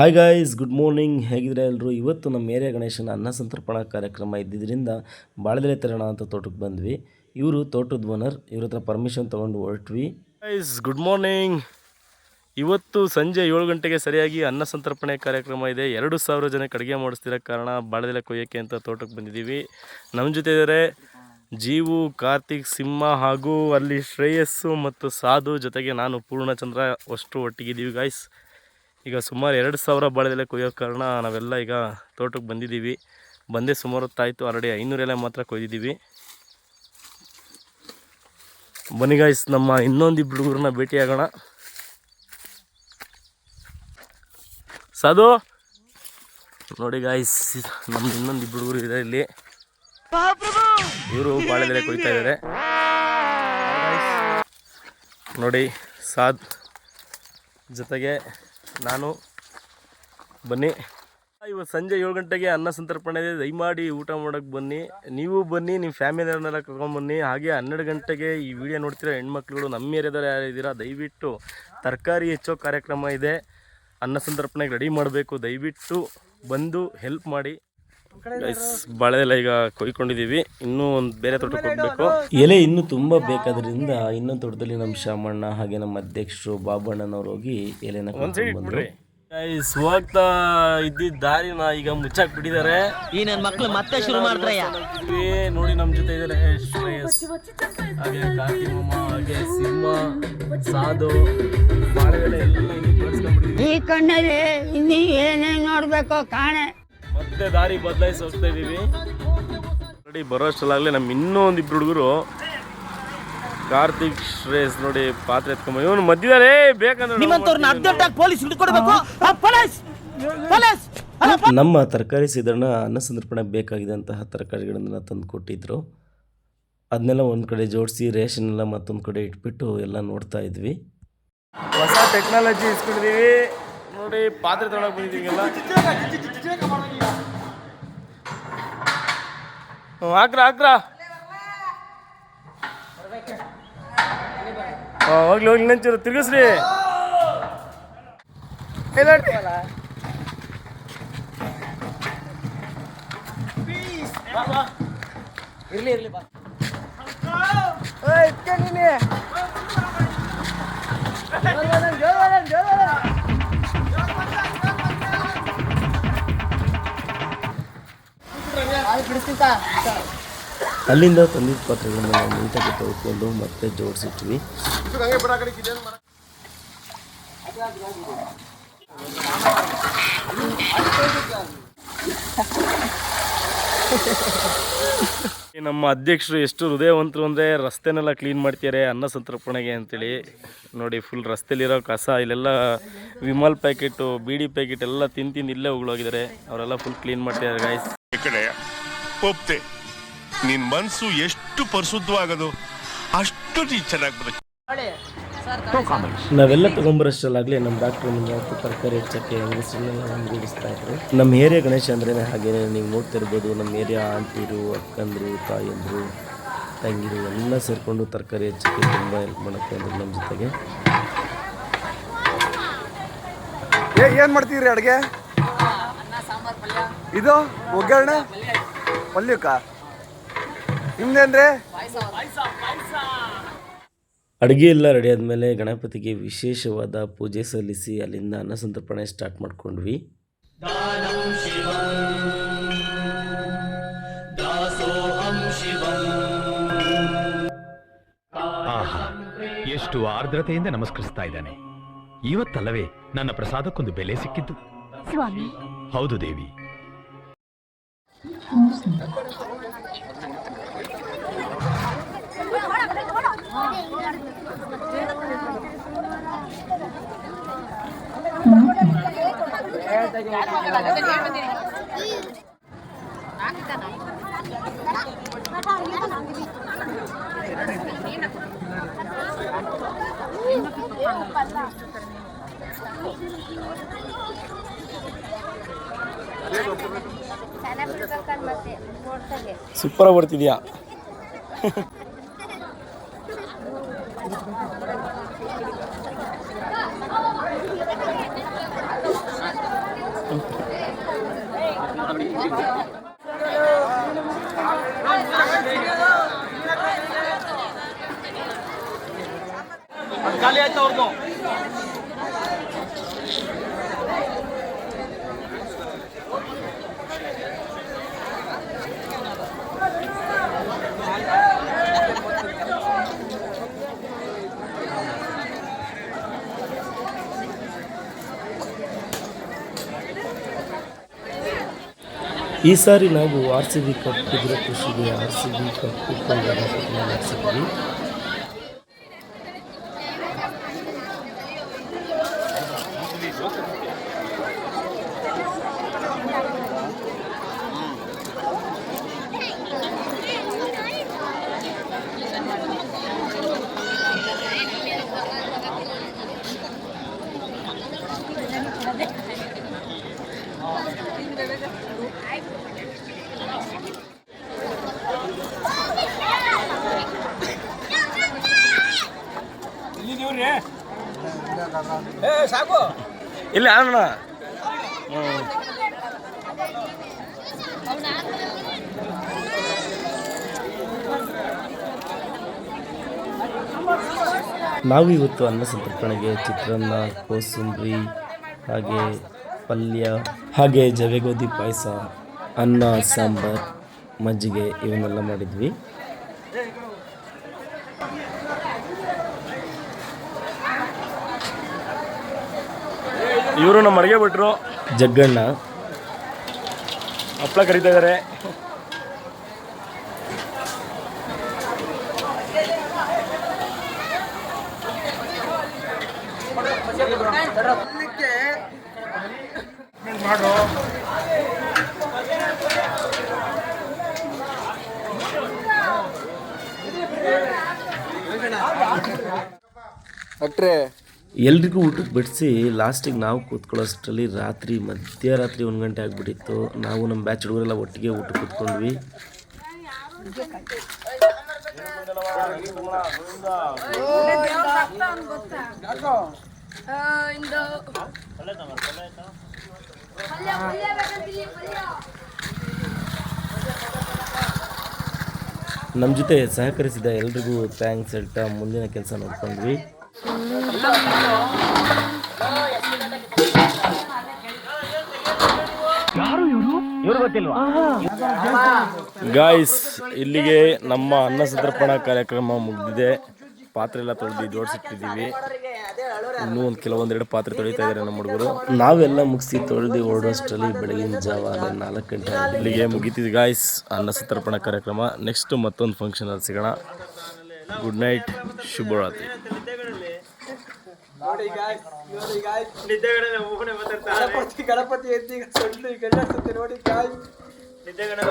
Hi guys good morning ಹೇಗಿದ್ರೆ ಎಲ್ಲರೂ? ಇವತ್ತು ನಮ್ಮ ಏರಿಯಾ ಗಣೇಶನ ಅನ್ನ ಸಂತರ್ಪಣಾ ಕಾರ್ಯಕ್ರಮ ಇದ್ದಿದ್ದರಿಂದ ಬಾಳದೆಲೆ ತರೋಣ ಅಂತ ತೋಟಕ್ಕೆ ಬಂದ್ವಿ. ಇವರು ತೋಟದ ಓನರ್ ಇವ್ರ ಹತ್ರ ಪರ್ಮಿಷನ್ ತೊಗೊಂಡು ಹೊರಟ್ವಿ. ಗೈಸ್ ಗುಡ್ ಮಾರ್ನಿಂಗ್ ಇವತ್ತು ಸಂಜೆ ಏಳು ಗಂಟೆಗೆ ಸರಿಯಾಗಿ ಅನ್ನ ಸಂತರ್ಪಣೆ ಕಾರ್ಯಕ್ರಮ ಇದೆ. ಎರಡು ಸಾವಿರ ಜನಕ್ಕೆ ಅಡುಗೆ ಮಾಡಿಸ್ತಿರೋ ಕಾರಣ ಬಾಳದೆಲೆ ಕೊಯ್ಯೋಕ್ಕೆ ಅಂತ ತೋಟಕ್ಕೆ ಬಂದಿದ್ದೀವಿ. ನಮ್ಮ ಜೊತೆ ಇದ್ದಾರೆ ಜೀವು, ಕಾರ್ತಿಕ್, ಸಿಂಹ ಹಾಗೂ ಅಲ್ಲಿ ಶ್ರೇಯಸ್ಸು ಮತ್ತು ಸಾಧು ಜೊತೆಗೆ ನಾನು ಪೂರ್ಣಚಂದ್ರ ಅಷ್ಟು ಒಟ್ಟಿಗಿದ್ದೀವಿ ಗಾಯ್ಸ್ ಈಗ ಸುಮಾರು ಎರಡು ಸಾವಿರ ಬಾಳೆದೆಲೆ ಕೊಯ್ಯೋ ಕಾರಣ ನಾವೆಲ್ಲ ಈಗ ತೋಟಕ್ಕೆ ಬಂದಿದ್ದೀವಿ. ಬಂದೇ ಸುಮಾರು ಹೊತ್ತಾಯಿತು. ಆಲ್ರೆಡಿ ಐನೂರು ಎಲೆ ಮಾತ್ರ ಕೊಯ್ದಿದ್ದೀವಿ. ಬನ್ನಿ ಗಾಯ್ಸ್ ನಮ್ಮ ಇಬ್ಬರು ಹುಡುಗರನ್ನ ಭೇಟಿಯಾಗೋಣ. ಸಾಧು! ನೋಡಿ ಗಾಯ್ಸ್ ನಮ್ಮ ಇಬ್ಬರು ಹುಡುಗರು ಇದೆ ಇಲ್ಲಿ. ಇವರು ಬಾಳೆದೆಲೆ ಕೊಯ್ತಾ ಇದ್ದಾರೆ. ನೋಡಿ, ಸಾಧ್ ಜೊತೆಗೆ ನಾನು ಬನ್ನಿ. ಇವತ್ತು ಸಂಜೆ ಏಳು ಗಂಟೆಗೆ ಅನ್ನ ಸಂತರ್ಪಣೆ ಇದೆ. ದಯಮಾಡಿ ಊಟ ಮಾಡೋಕ್ಕೆ ಬನ್ನಿ. ನೀವು ಬನ್ನಿ ನಿಮ್ಮ ಫ್ಯಾಮಿಲಿಯವ್ರನ್ನೆಲ್ಲ ಕರ್ಕೊಂಬನ್ನಿ ಹಾಗೆ ಹನ್ನೆರಡು ಗಂಟೆಗೆ ಈ ವಿಡಿಯೋ ನೋಡ್ತಿರೋ ಹೆಣ್ಮಕ್ಳುಗಳು ನಮ್ಮ ಏರಿಯಾದಲ್ಲಿ ಯಾರಿದ್ದೀರಾ ದಯವಿಟ್ಟು ತರಕಾರಿ ಹೆಚ್ಚೋ ಕಾರ್ಯಕ್ರಮ ಇದೆ. ಅನ್ನ ಸಂತರ್ಪಣೆಗೆ ರೆಡಿ ಮಾಡಬೇಕು. ದಯವಿಟ್ಟು ಬಂದು ಹೆಲ್ಪ್ ಮಾಡಿ. ಗೈಸ್ ಬಾಳೆಲ್ಲ ಈಗ ಕೊಯ್ಕೊಂಡಿದ್ದೀವಿ. ಇನ್ನೂ ಒಂದು ಬೇರೆ ತೋಟಕ್ಕೆ ಹೋಗ್ಬೇಕು ಎಲೆ ಇನ್ನೂ ತುಂಬ ಬೇಕಾದ್ರಿಂದ ಇನ್ನೊಂದು ತೋಟದಲ್ಲಿ ನಮ್ಮ ಶಾಮಣ್ಣ ಹಾಗೆ ನಮ್ಮ ಅಧ್ಯಕ್ಷರು ಬಾಬಣ್ಣನವ್ರು ಹೋಗಿ ಎಲೆನ ಬಂದ್ರು. ಗೈಸ್ ಹೋಗ್ತಾ ಇದ್ದಿದ್ದ ದಾರಿನ ಈಗ ಮುಚ್ಚಾಕ್ ಬಿಟ್ಟಿದ್ದಾರೆ. ಈ ನನ್ನ ಮಕ್ಕಳು ಮತ್ತೆ ಶುರು ಮಾಡ್ರಯ್ಯ ಇದ್ವಿ. ನೋಡಿ ನಮ್ಮ ಜೊತೆ ಇದ್ದಾರೆ ಶ್ರೇಯಸ್ ಹಾಗೆ ಕಾರ್ತಿ ಮಾಮ ಹಾಗೆ ಸಿಂಹ ಸಾಧು. ಬಾಳೆಗಳ ಎಲ್ಲ ಈ ಕಣ್ಣಲ್ಲಿ ಇನ್ನೀ ಏನೇನು ನೋಡಬೇಕು ಕಾಣೆ. ಮತ್ತೆ ದಾರಿ ಬದಲಾಯಿಸಿ ಹೋಗ್ತಾ ಇದ್ದೀವಿ ನೋಡಿ ಬರೋಷ್ಟಲ್ಲಾಗಲೇ ನಮ್ಮ ಇನ್ನೂ ಒಂದಿಬ್ರು ಹುಡುಗರು ಕಾರ್ತಿಕ್ ಶ್ರೇಯಸ್ ನೋಡಿ ಪಾತ್ರೆ ಎತ್ಕೊಂಬ ಇವನು ಮಧ್ಯದಲ್ಲಿ ಬೇಕಂದ್ರೆ ನಿಮ್ಮಂತವ್ರನ್ನ ಅರ್ಜೆಂಟ್ ಆಗಿ ಪೊಲೀಸ್ ಹಿಡ್ಕೊಡ್ಬೇಕು ಪೊಲೀಸ್! ಪೊಲೀಸ್! ನಮ್ಮ ತರಕಾರಿ ಸಿದ್ರಣ ಅನ್ನ ಸಂದರ್ಪಣೆ ಬೇಕಾಗಿದ್ದಂತಹ ತರಕಾರಿಗಳನ್ನ ತಂದು ಕೊಟ್ಟಿದ್ರು. ಅದನ್ನೆಲ್ಲ ಒಂದು ಕಡೆ ಜೋಡಿಸಿ ರೇಷನ್ ಎಲ್ಲ ಮತ್ತೊಂದು ಕಡೆ ಇಟ್ಬಿಟ್ಟು ಎಲ್ಲ ನೋಡ್ತಾ ಇದ್ವಿ. ಹೊಸ ಟೆಕ್ನಾಲಜಿ ಇಸ್ಕೊಂಡಿದ್ದೀವಿ ನೋಡಿ ಪಾತ್ರೆ ತೊಗೊಳಕ್ ಆಗ್ರ ಹಾಕ್ರ ಹೋಗ್ಲಿ ಹೋಗ್ಲಿ ನಂಚೂರು ತಿರುಗಿಸ್ರಿ. ಇರ್ಲಿ ಇರ್ಲಿ ಬಾ. ಅಲ್ಲಿಂದ ತಂದಿದ್ದ ಪಾತ್ರೆಗಳನ್ನ ನಾವು ನೀಟಾಗಿ ತೊಳ್ಕೊಂಡು ಮತ್ತೆ ಜೋಡಿಸಿಟ್ವಿ. ನಮ್ಮ ಅಧ್ಯಕ್ಷರು ಎಷ್ಟು ಹೃದಯವಂತರು ಅಂದರೆ ರಸ್ತೆನೆಲ್ಲ ಕ್ಲೀನ್ ಮಾಡ್ತಿದ್ದಾರೆ ಅನ್ನ ಸಂತರ್ಪಣೆಗೆ ಅಂತೇಳಿ. ನೋಡಿ ಫುಲ್ ರಸ್ತೆಲಿರೋ ಕಸ ಇಲ್ಲೆಲ್ಲ ವಿಮಲ್ ಪ್ಯಾಕೆಟು ಬಿಡಿ ಪ್ಯಾಕೆಟ್ ಎಲ್ಲ ತಿಂದು ತಿಂದು ಇಲ್ಲೇ ಉಗುಳೋಗಿದ್ದಾರೆ ಅವರೆಲ್ಲ ಫುಲ್ ಕ್ಲೀನ್ ಮಾಡ್ತಿದ್ದಾರೆ ಗಾಯ್ಸ್ ಕಡೆ ಒಪ್ತೆ ನಿನ್ ಮನ್ಸು ಎಷ್ಟು ಪರಿಶುದ್ಧವಾಗದು ಅಷ್ಟು ನೀ ಚೆನ್ನಾಗಿ ಬರುತ್ತೆ ನಾವೆಲ್ಲ ತಗೊಂಬರೋಷ್ಟಲ್ಲಾಗಲೇ ನಮ್ಮ ಡಾಕ್ಟ್ರ್ ಮುಂಜಾನೆ ತರಕಾರಿ ಹೆಚ್ಚಕ್ಕೆ ಹೆಂಗಸರನ್ನೆಲ್ಲ ಒಂದುಗೂಡಿಸ್ತಾ ಇದ್ರು. ನಮ್ಮ ಏರಿಯಾ ಗಣೇಶ ಅಂದ್ರೇನೆ ಹಾಗೇನೆ ನೀವು ನೋಡ್ತಿರ್ಬೋದು ನಮ್ಮ ಏರಿಯಾ ಆಂಟಿರು ಅಕ್ಕಂದರು ತಾಯಿಯಂದರು ತಂಗಿರು ಎಲ್ಲ ಸೇರಿಕೊಂಡು ತರಕಾರಿ ಹೆಚ್ಚಕ್ಕೆ ತುಂಬ ಹೆಲ್ಪ್ ಮಾಡುತ್ತೆ ಅಂದ್ರೆ ನಮ್ಮ ಜೊತೆಗೆ. ಏ ಏನು ಮಾಡ್ತೀರಿ ಅಡುಗೆ? ಇದು ಒಗ್ಗರಣೆ? ಪಲ್ಯಕ್ಕ ನಿಮ್ದೇನ್ರಿ? ಅಡುಗೆ ಎಲ್ಲ ರೆಡಿ ಆದಮೇಲೆ ಗಣಪತಿಗೆ ವಿಶೇಷವಾದ ಪೂಜೆ ಸಲ್ಲಿಸಿ ಅಲ್ಲಿಂದ ಅನ್ನ ಸಂತರ್ಪಣೆ ಸ್ಟಾರ್ಟ್ ಮಾಡ್ಕೊಂಡ್ವಿ ಆಹಾ ಎಷ್ಟು ಆರ್ದ್ರತೆಯಿಂದ ನಮಸ್ಕರಿಸ್ತಾ ಇದ್ದಾನೆ. ಇವತ್ತಲ್ಲವೇ ನನ್ನ ಪ್ರಸಾದಕ್ಕೊಂದು ಬೆಲೆ ಸಿಕ್ಕಿದ್ದು. ಸ್ವಾಮಿ. ಹೌದು ದೇವಿ. ಚೆನ್ನಾಗಿ ಬಿಡ್ಬೇಕಂದ್ ಮತ್ತೆ ನೋಡ್ತಾಗೆ ಸೂಪರಾಗಿ ಬರ್ತಿದ್ಯಾ? ಖಾಲಿ ಆಯ್ತು ಅವ್ರದ್ದು ಈ ಸಾರಿ ನಾವು ಆರ್ ಸಿ ಬಿ ಕಪ್ ಕುದುರೆ ಕೃಷಿಗೆ ಆರ್ ಸಿ ಬಿ ಕಪ್ ಕುತ್ಕೊಂಡಾಗ ಮಾಡಿಸಿದ್ವಿ ಇಲ್ಲ ಅಣ್ಣ. ನಾವು ಇವತ್ತು ಅನ್ನ ಸಂತರ್ಪಣೆಗೆ ಚಿತ್ರಾನ್ನ ಕೋಸಂಬರಿ ಹಾಗೆ ಪಲ್ಯ ಹಾಗೆ ಜವೆಗೋಧಿ ಪಾಯಸ ಅನ್ನ ಸಾಂಬಾರ್ ಮಜ್ಜಿಗೆ ಇವನ್ನೆಲ್ಲ ಮಾಡಿದ್ವಿ. ಇವರು ನಮ್ಮ ಅಡುಗೆ ಬಿಟ್ರು ಜಗ್ಗಣ್ಣ. ಹಪ್ಪಳ ಕರೀತಾ ಇದ್ದಾರೆ ಡಾಕ್ಟ್ರೇ ಎಲ್ರಿಗೂ ಊಟಕ್ಕೆ ಬಿಡಿಸಿ, ಲಾಸ್ಟಿಗೆ ನಾವು ಕೂತ್ಕೊಳ್ಳೋಷ್ಟರಲ್ಲಿ ರಾತ್ರಿ, ಮಧ್ಯರಾತ್ರಿ ಒಂದು ಗಂಟೆ ಆಗಿಬಿಟ್ಟಿತ್ತು. ನಾವು ನಮ್ಮ ಬ್ಯಾಚ್ ಹುಡುಗರೆಲ್ಲ ಒಟ್ಟಿಗೆ ಊಟಕ್ಕೆ ಕೂತ್ಕೊಂಡ್ವಿ. ನಮ್ಮ ಜೊತೆ ಸಹಕರಿಸಿದ ಎಲ್ರಿಗೂ ಥ್ಯಾಂಕ್ಸ್ ಹೇಳ್ತಾ ಮುಂದಿನ ಕೆಲಸ ನೋಡ್ಕೊಂಡ್ವಿ. ಗಾಯ್ಸ್ ಇಲ್ಲಿಗೆ ನಮ್ಮ ಅನ್ನ ಸಂತರ್ಪಣಾ ಕಾರ್ಯಕ್ರಮ ಮುಗಿದಿದೆ. ಪಾತ್ರೆ ಎಲ್ಲ ತೊಳೆದು ಜೋಡಿಸಿಟ್ಟಿದ್ದೀವಿ. ಇನ್ನೂ ಒಂದು ಕೆಲವೊಂದೆರಡು ಪಾತ್ರೆ ತೊಳಿತಾ ಇದ್ದಾರೆ ನಮ್ಮ ಹುಡುಗರು. ನಾವೆಲ್ಲ ಮುಗಿಸಿ ತೊಳೆದು ಓಡೋಷ್ಟರಲ್ಲಿ ಬೆಳಗಿನ ಜಾವ ಅಲ್ಲೇ ನಾಲ್ಕು ಗಂಟೆ ಇಲ್ಲಿಗೆ ಮುಗೀತಿದ್ವಿ ಗಾಯ್ಸ್ ಅನ್ನ ಸಂತರ್ಪಣಾ ಕಾರ್ಯಕ್ರಮ. ನೆಕ್ಸ್ಟ್ ಮತ್ತೊಂದು ಫಂಕ್ಷನಲ್ಲಿ ಸಿಗೋಣ. ಗುಡ್ ನೈಟ್ ಶುಭರಾತ್ರಿ. ಗಣಪತಿ ಗಣಪತಿ ಎತ್ತಿ ಸೊಳ್ಳು ಗಂಡ ನೋಡಿ ಕಾಯ್ ನಿದ್ದೆಗಡೆ